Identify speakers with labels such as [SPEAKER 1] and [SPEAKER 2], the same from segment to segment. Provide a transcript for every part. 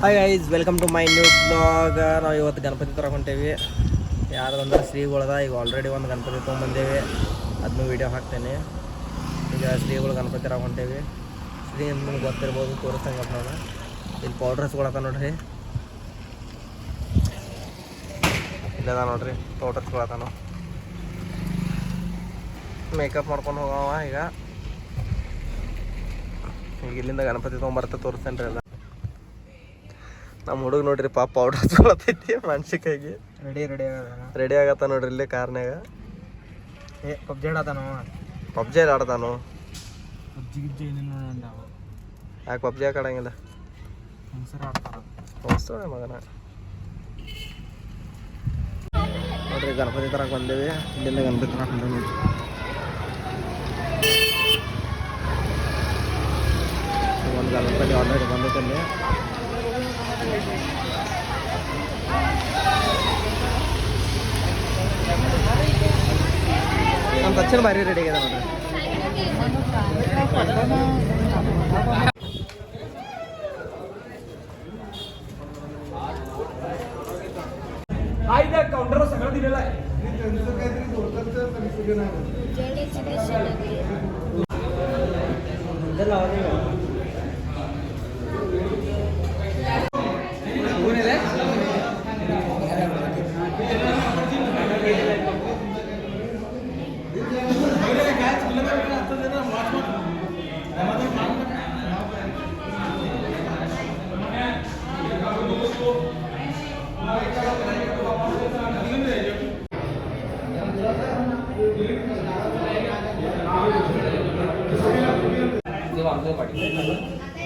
[SPEAKER 1] hi guys welcome to my new blog ನಾವು ಇವತ್ತು ಗಣಪತಿ ಯಾರು ಅಂದ್ರೆ ಶ್ರೀಗಳದ ಈಗ ಆಲ್ರೆಡಿ ಒಂದು ಗಣಪತಿ ತೊಗೊಂಬಂದೇವಿ ಅದನ್ನು ವೀಡಿಯೋ ಹಾಕ್ತೇನೆ ಈಗ ಶ್ರೀಗಳು ಗಣಪತಿ ತರಕೊಂಡೇವಿ ಶ್ರೀ ನಮ್ಗೆ ಗೊತ್ತಿರ್ಬೋದು ತೋರಿಸ್ತಂಗೆ ನಾನು ಇಲ್ಲಿ ಪೌಡ್ರಸ್ಗಳದ ನೋಡ್ರಿ ಇಲ್ಲದ ನೋಡ್ರಿ ಪೌಡ್ರಸ್ಗಳದಾನು ಮೇಕಪ್ ಮಾಡ್ಕೊಂಡು ಹೋಗವ ಈಗ ಈಗ ಇಲ್ಲಿಂದ ಗಣಪತಿ ತೊಗೊಂಬರ್ತಾ ತೋರಿಸ್ತೇನೆ ರೀ ಎಲ್ಲ ನಮ್ಮ ಹುಡುಗ ನೋಡ್ರಿ ಪಾಪ ಪೌಡರ್ ಹಚ್ಕೊಳತೈತಿ ಮನ್ಸಿಕಾಗಿ
[SPEAKER 2] ರೆಡಿ ರೆಡಿ
[SPEAKER 1] ರೆಡಿ ಆಗತ್ತ ನೋಡ್ರಿ ಇಲ್ಲಿ ಕಾರ್ನ್ಯಾಗ
[SPEAKER 2] ಏ ಪಬ್ಜಿ ಆಡತಾನು
[SPEAKER 1] ಪಬ್ಜಿ ಆಡತಾನು
[SPEAKER 2] ಪಬ್ಜಿ ಗಿಬ್ಜಿ
[SPEAKER 1] ಯಾಕೆ ಪಬ್ಜಿ ಯಾಕೆ ಆಡಂಗಿಲ್ಲ ಹೊಸ್ತೋಳೆ ಮಗನ ನೋಡ್ರಿ ಗಣಪತಿ ತರಕ್ಕೆ ಬಂದೇವಿ ಇಲ್ಲಿಂದ ಗಣಪತಿ ತರಕ್ಕೆ ಬಂದೇವಿ ಒಂದು ಗಣಪತಿ ಆಲ್ರೆಡಿ ನಮ್ಮ ತಕ್ಷಣ ಭಾರಿ ರೆಡಿ ಆಗ್ಯದ ನೋಡ್ರಿ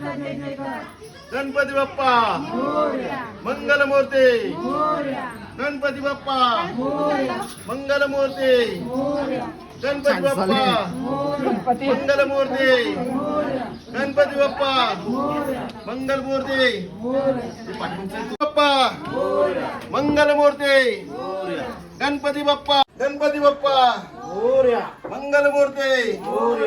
[SPEAKER 3] गणपती बाप्पा मंगलमूर्ती गणपती बाप्पा मंगलमूर्ती मूर्ती गणपती बाप्पा मंगल मूर्ती गणपती बाप्पा मंगल मूर्ती बाप्पा मंगल मूर्ती गणपती बाप्पा गणपती बाप्पा मंगलमूर्ती मूर्ती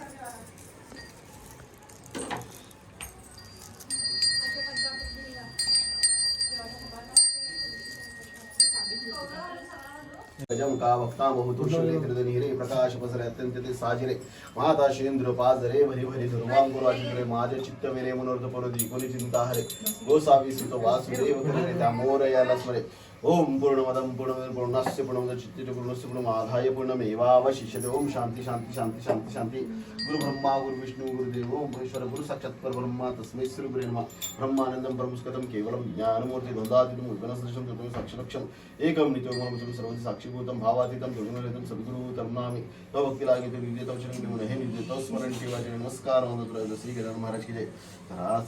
[SPEAKER 3] गजं का वक्ता वक्तामहुतुष्णे त्रिदनीरे प्रकाशपसरे अत्यन्त्यते साजिरे माताशेन्द्र पाजरे भरी भरी भरि भरि दुर्वाङ्गुराशिरे माझे चित्तविरे मनोरथपरदि कुलि चिन्ताहरे गोसावि सुतो वासुदेव करणे दामोरया लस्मरे ओम पूर्णमदं पूर्णमदं पूर्णस्य पूर्णमदचित्तित पूर्णस्य पूर्णमाधाय पूर्णमेवावशिष्यते ओम शांति शांति शांति शांति शांति गुरु ब्रह्मा गुरु विष्णु गुरुदेव ओम महेश्वर गुरु साक्षात् परब्रह्म तस्मै श्री गुरुवे नमः ब्रह्मानन्दं ब्रह्मस्कतं केवलं ज्ञानमूर्ति द्वन्द्वातीतं उद्गणसदृशं ततो साक्षिलक्षम् एकं नित्यं सर्वं साक्षी कृतम भावातीतम जोगुणलितम सद्गुरु तरनामी तो भक्तीलागे ते विजेतम शरण घेऊन हे स्मरण ठेवायचे नमस्कार महाराज की जय आज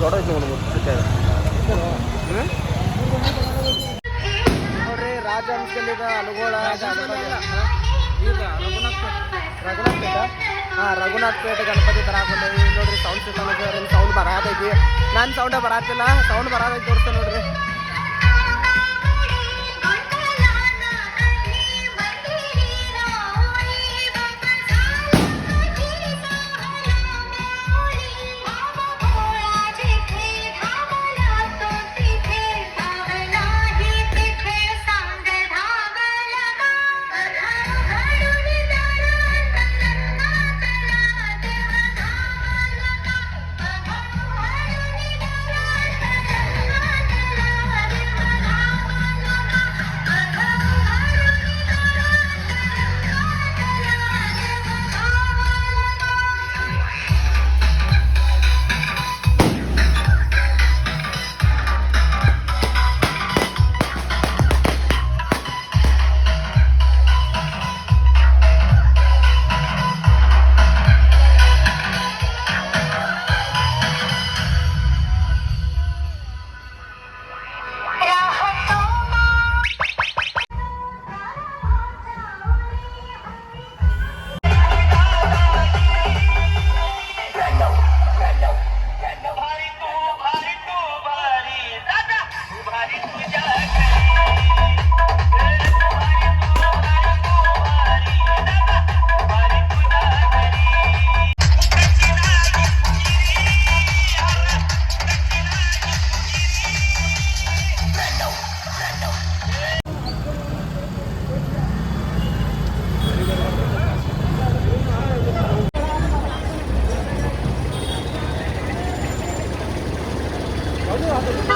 [SPEAKER 1] ದೊಡ್ಡೈತೆ ರಾಜ ಈಗ ರಘುನಾಥ್ ಪೇಟ ಹಾಂ ರಘುನಾಥ್ ಪೇಟೆ ಗಣಪತಿ ತರಾಕೊಂಡೇವಿ ನೋಡ್ರಿ ಸೌಂಡ್ ಸೌಂಡ್ ಬರಾತೈತಿ ನಾನು ಸೌಂಡೇ ಬರಾತಿಲ್ಲ ಸೌಂಡ್ ಬರಾತೈತಿ ತೋರಿಸ್ತೇನೆ ನೋಡ್ರಿ
[SPEAKER 4] 了。